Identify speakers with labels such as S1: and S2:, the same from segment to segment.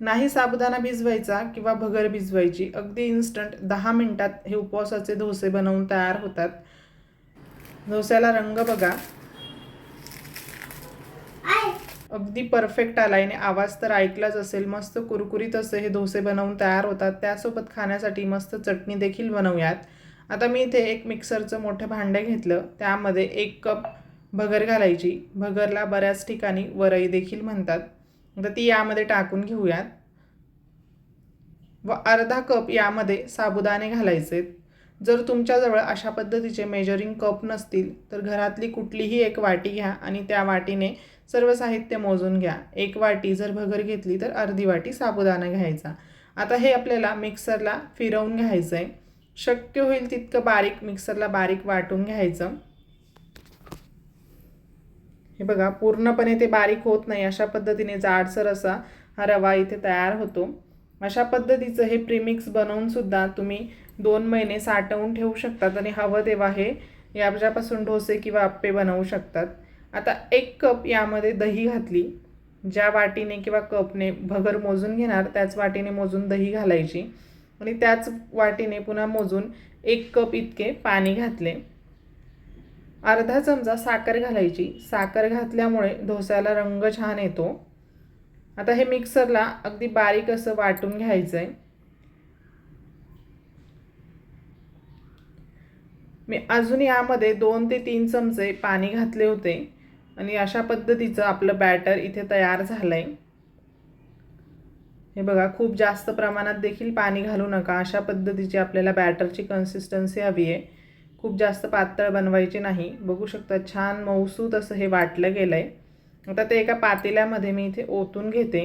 S1: नाही साबुदाणा भिजवायचा किंवा भगर भिजवायची अगदी इन्स्टंट दहा मिनटात हे उपवासाचे डोसे बनवून तयार होतात. डोस्याला रंग बघा. अगदी परफेक्ट आला आणि आवाज तर ऐकलाच असेल. मस्त कुरकुरीत असे हे डोसे बनवून तयार होतात. त्यासोबत खाण्यासाठी मस्त चटणी देखील बनवूयात. आता मी इथे एक मिक्सरचं मोठं भांडे घेतलं. त्यामध्ये एक कप भगर घालायची. भगरला बऱ्याच ठिकाणी वरई देखील म्हणतात. तर ती यामध्ये टाकून घेऊयात. व अर्धा कप यामध्ये साबुदाणे घालायचे. जर तुमच्याजवळ अशा पद्धतीचे मेजरिंग कप नसतील तर घरातली कुठलीही एक वाटी घ्या आणि त्या वाटीने सर्व साहित्य मोजून घ्या. एक वाटी जर भगर घेतली तर अर्धी वाटी साबुदाणा घ्यायचा. आता हे आपल्याला मिक्सरला फिरवून घ्यायचं आहे शक्य होईल तितकं बारीक मिक्सरला बारीक वाटून घ्यायचं. हे बघा पूर्णपणे ते बारीक होत नाही. अशा पद्धतीने जाडसर असा हा रवा इथे तयार होतो. अशा पद्धतीचं हे प्रीमिक्स बनवूनसुद्धा तुम्ही दोन महिने साठवून ठेवू शकतात आणि हवं तेव्हा हे याच्यापासून डोसे किंवा आप्पे बनवू शकतात. आता एक कप यामध्ये दही घातली. ज्या वाटीने किंवा कपने भगर मोजून घेणार त्याच वाटीने मोजून दही घालायची. आणि त्याच वाटीने पुन्हा मोजून एक कप इतके पाणी घातले. अर्धा चमचा साखर घालायची. साखर घातल्यामुळे डोस्याला रंग छान येतो. आता हे मिक्सरला अगदी बारीक असं वाटून घ्यायचं आहे मी अजून यामध्ये दोन ते तीन चमचे पाणी घातले होते आणि अशा पद्धतीचं आपलं बॅटर इथे तयार झालं आहे हे बघा खूप जास्त प्रमाणात देखील पाणी घालू नका. अशा पद्धतीची आपल्याला बॅटरची कन्सिस्टन्सी हवी आहे. खूप जास्त पातळ बनवायची नाही. बघू शकता छान मऊसूत असं हे वाटलं गेलं आहे आता ते एका पातेल्यामध्ये मी इथे ओतून घेते.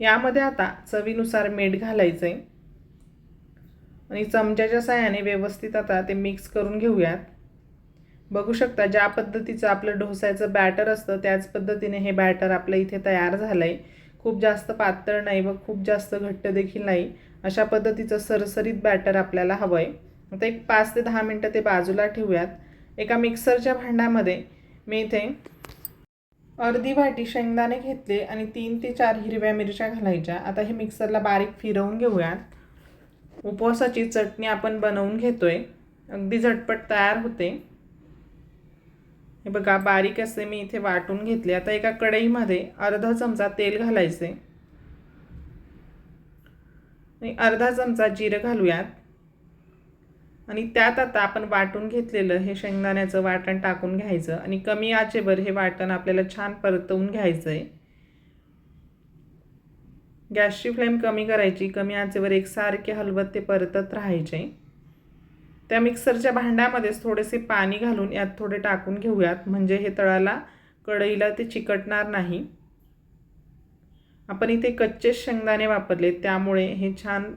S1: यामध्ये आता चवीनुसार मीठ घालायचं आहे आणि चमच्याच्या साह्याने व्यवस्थित आता ते मिक्स करून घेऊयात. बघू शकता ज्या पद्धतीचं आपलं डोसायचं बॅटर असतं त्याच पद्धतीने हे बॅटर आपलं इथे तयार झालं आहे खूप जास्त पातळ नाही व खूप जास्त घट्ट देखील नाही अशा पद्धतीचं सरसरीत बॅटर आपल्याला हवं आहे आता एक पाच ते दहा मिनटं ते बाजूला ठेवूयात. एका मिक्सरच्या भांड्यामध्ये मी इथे अर्धी वाटी शेंगदाणे घेतले आणि तीन ते चार हिरव्या मिरच्या घालायच्या. आता हे मिक्सरला बारीक फिरवून घेऊयात. उपवासाची चटणी आपण बनवून घेतो आहे अगदी झटपट तयार होते. हे बघा बारीक असे मी इथे वाटून घेतले. आता एका कढईमध्ये अर्धा चमचा तेल घालायचे. आणि अर्धा चमचा जिरं घालूयात. आणि त्यात आता आपण वाटून घेतलेलं हे शेंगदाण्याचं वाटण टाकून घ्यायचं. आणि कमी आचेवर हे वाटण आपल्याला छान परतवून घ्यायचं आहे गॅसची फ्लेम कमी करायची. कमी आचेवर एकसारखे हलवत ते परतत राहायचे. त्या मिक्सरच्या भांड्यामध्येच थोडेसे पाणी घालून यात थोडे टाकून घेऊयात. म्हणजे हे तळाला कढईला ते चिकटणार नाही. आपण इथे कच्चे शेंगदाणे वापरले त्यामुळे हे छान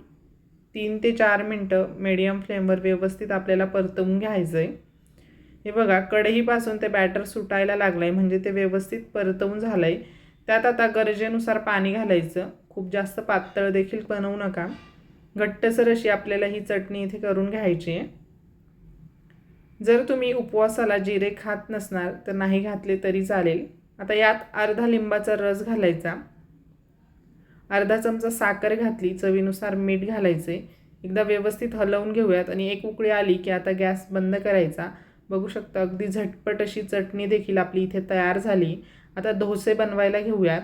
S1: तीन ते चार मिनटं मीडियम फ्लेमवर व्यवस्थित आपल्याला परतवून घ्यायचं आहे हे बघा कढईपासून ते बॅटर सुटायला लागलं आहे म्हणजे ते व्यवस्थित परतवून झालं आहे त्यात आता गरजेनुसार पाणी घालायचं. खूप जास्त पातळ देखील बनवू नका. घट्टसर अशी आपल्याला ही चटणी इथे करून घ्यायची आहे. जर तुम्ही उपवासाला जिरे खात नसणार तर नाही घातले तरी चालेल. आता यात अर्धा लिंबाचा रस घालायचा. अर्धा चमचा साखर घातली चवीनुसार मीठ घालायचे. एकदा व्यवस्थित हलवून घेऊयात आणि एक उकळी आली की आता गॅस बंद करायचा. बघू शकता अगदी झटपट अशी चटणी देखील आपली इथे तयार झाली. आता डोसे बनवायला घेऊयात.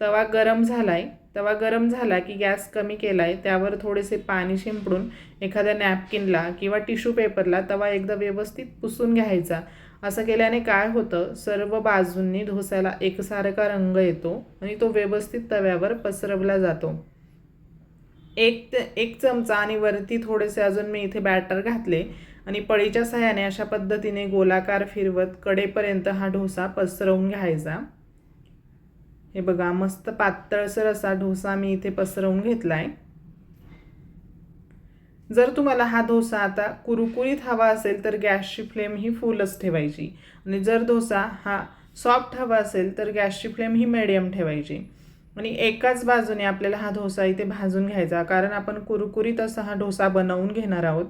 S1: तवा गरम झाला आहे तवा गरम झाला की गॅस कमी केला आहे त्यावर थोडेसे पाणी शिंपडून एखाद्या नॅपकिनला किंवा टिश्यू पेपरला तवा एकदा व्यवस्थित पुसून घ्यायचा. असं केल्याने काय होतं सर्व बाजूंनी डोस्याला एकसारखा रंग येतो आणि तो व्यवस्थित तव्यावर पसरवला जातो. एक ते एक चमचा आणि वरती थोडेसे अजून मी इथे बॅटर घातले आणि पळीच्या सहाय्याने अशा पद्धतीने गोलाकार फिरवत कडेपर्यंत हा डोसा पसरवून घ्यायचा. हे बघा मस्त पातळसर असा डोसा मी इथे पसरवून घेतला आहे जर तुम्हाला हा डोसा आता कुरकुरीत हवा असेल तर गॅसची फ्लेम ही फुलच ठेवायची. आणि जर डोसा हा सॉफ्ट हवा असेल तर गॅसची फ्लेम ही मिडियम ठेवायची. आणि एकाच बाजूने आपल्याला हा डोसा इथे भाजून घ्यायचा कारण आपण कुरकुरीत असा हा डोसा बनवून घेणार आहोत.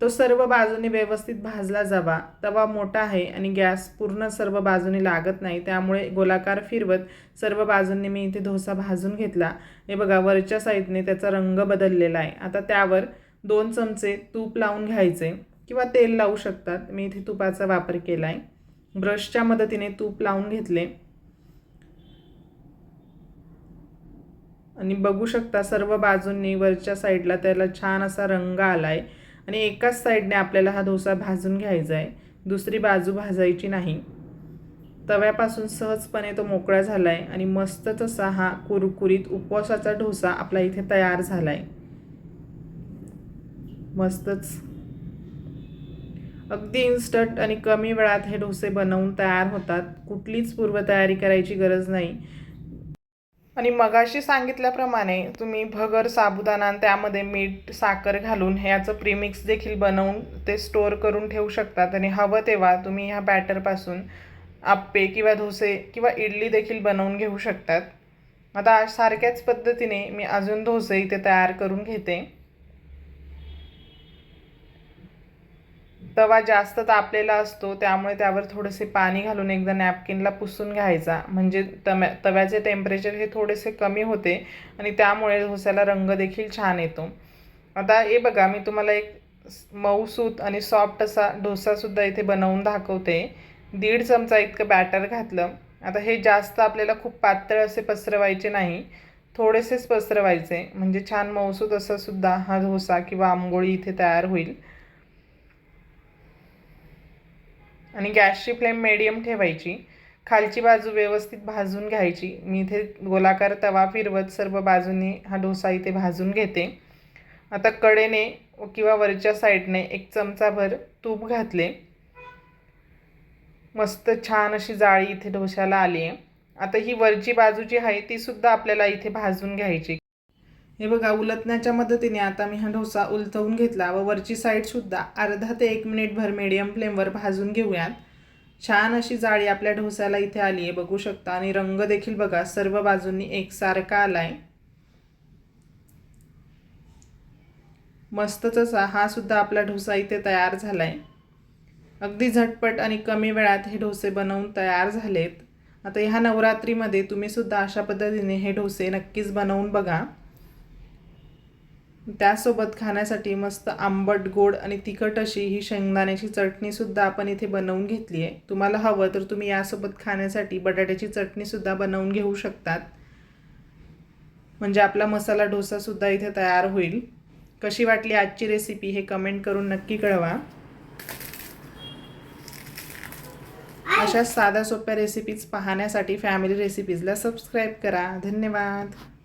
S1: तो सर्व बाजूनी व्यवस्थित भाजला जावा. तवा मोठा आहे आणि गॅस पूर्ण सर्व बाजूने लागत नाही. त्यामुळे गोलाकार फिरवत सर्व बाजूंनी मी इथे डोसा भाजून घेतला. हे बघा वरच्या साईडने त्याचा रंग बदललेला आहे. आता त्यावर दोन चमचे तूप लावून घ्यायचे किंवा तेल लावू शकतात. मी इथे तुपाचा वापर केला आहे. ब्रशच्या मदतीने तूप लावून घेतले. आणि बघू शकता सर्व बाजूंनी वरच्या साईडला त्याला छान असा रंग आला आहे आणि एकाच साईडने आपल्याला हा डोसा भाजून घ्यायचा आहे. दुसरी बाजू भाजायची नाही. तव्यापासून सहजपणे तो मोकळा झाला आहे आणि मस्त तसा हा कुरकुरीत उपवासाचा डोसा आपला इथे तयार झाला आहे मस्तच. अगदी इन्स्टंट आणि कमी वेळात हे डोसे बनवून तयार होतात. कुठलीच पूर्वतयारी करायची गरज नाही. आणि मगाशी सांगितल्याप्रमाणे तुम्ही भगर साबुदाणा आणि त्यामध्ये मीठ साखर घालून ह्याचं प्रीमिक्स देखील बनवून ते स्टोअर करून ठेवू शकतात. आणि हवं तेव्हा तुम्ही ह्या बॅटरपासून आप्पे किंवा डोसे किंवा इडली देखील बनवून घेऊ शकतात. आता सारख्याच पद्धतीने मी अजून डोसे इथे तयार करून घेते. तवा जास्त तापलेला असतो त्यामुळे त्यावर थोडेसे पाणी घालून एकदा नॅपकिनला पुसून घ्यायचा. म्हणजे तव्या तव्याचे टेम्परेचर हे थोडेसे कमी होते आणि त्यामुळे ढोस्याला रंग देखील छान येतो. आता हे बघा मी तुम्हाला एक मऊसूत आणि सॉफ्ट असा डोसासुद्धा इथे बनवून दाखवते. दीड चमचा इतकं बॅटर घातलं. आता हे जास्त आपल्याला खूप पातळ असे पसरवायचे नाही. थोडेसेच पसरवायचे. म्हणजे छान मऊसूत असा सुद्धा हा डोसा किंवा आंबोळी इथे तयार होईल. आणि गॅसची फ्लेम मिडियम ठेवायची. खालची बाजू व्यवस्थित भाजून घ्यायची. मी इथे गोलाकार तवा फिरवत सर्व बाजूने हा डोसा इथे भाजून घेते. आता कडेने किंवा वरच्या साईडने एक चमचाभर तूप घातले. मस्त छान अशी जाळी इथे डोश्याला आली आहे आता ही वरची बाजू जी आहे तीसुद्धा आपल्याला इथे भाजून घ्यायची. हे बघा उलटण्याच्या मदतीने आता मी हा डोसा उलथवून घेतला व वरची साईडसुद्धा अर्धा ते एक मिनिटभर मिडियम फ्लेमवर भाजून घेऊयात. छान अशी जाळी आपल्या ढोसाला इथे आली आहे बघू शकता. आणि रंग देखील बघा सर्व बाजूंनी एकसारखा आला आहे मस्तच असा हा सुद्धा आपला डोसा इथे तयार झाला आहे अगदी झटपट आणि कमी वेळात हे डोसे बनवून तयार झालेत. आता ह्या नवरात्रीमध्ये तुम्ही सुद्धा अशा पद्धतीने हे डोसे नक्कीच बनवून बघा. त्यासोबत खाण्यासाठी मस्त आंबट गोड आणि तिखट अशी ही शेंगदाण्याची चटणीसुद्धा आपण इथे बनवून घेतली आहे. तुम्हाला हवं तर तुम्ही यासोबत खाण्यासाठी बटाट्याची चटणीसुद्धा बनवून घेऊ शकतात. म्हणजे आपला मसाला डोसासुद्धा इथे तयार होईल. कशी वाटली आजची रेसिपी हे कमेंट करून नक्की कळवा. अशा साध्या सोप्या रेसिपीज पाहण्यासाठी फॅमिली रेसिपीजला सबस्क्राईब करा. धन्यवाद.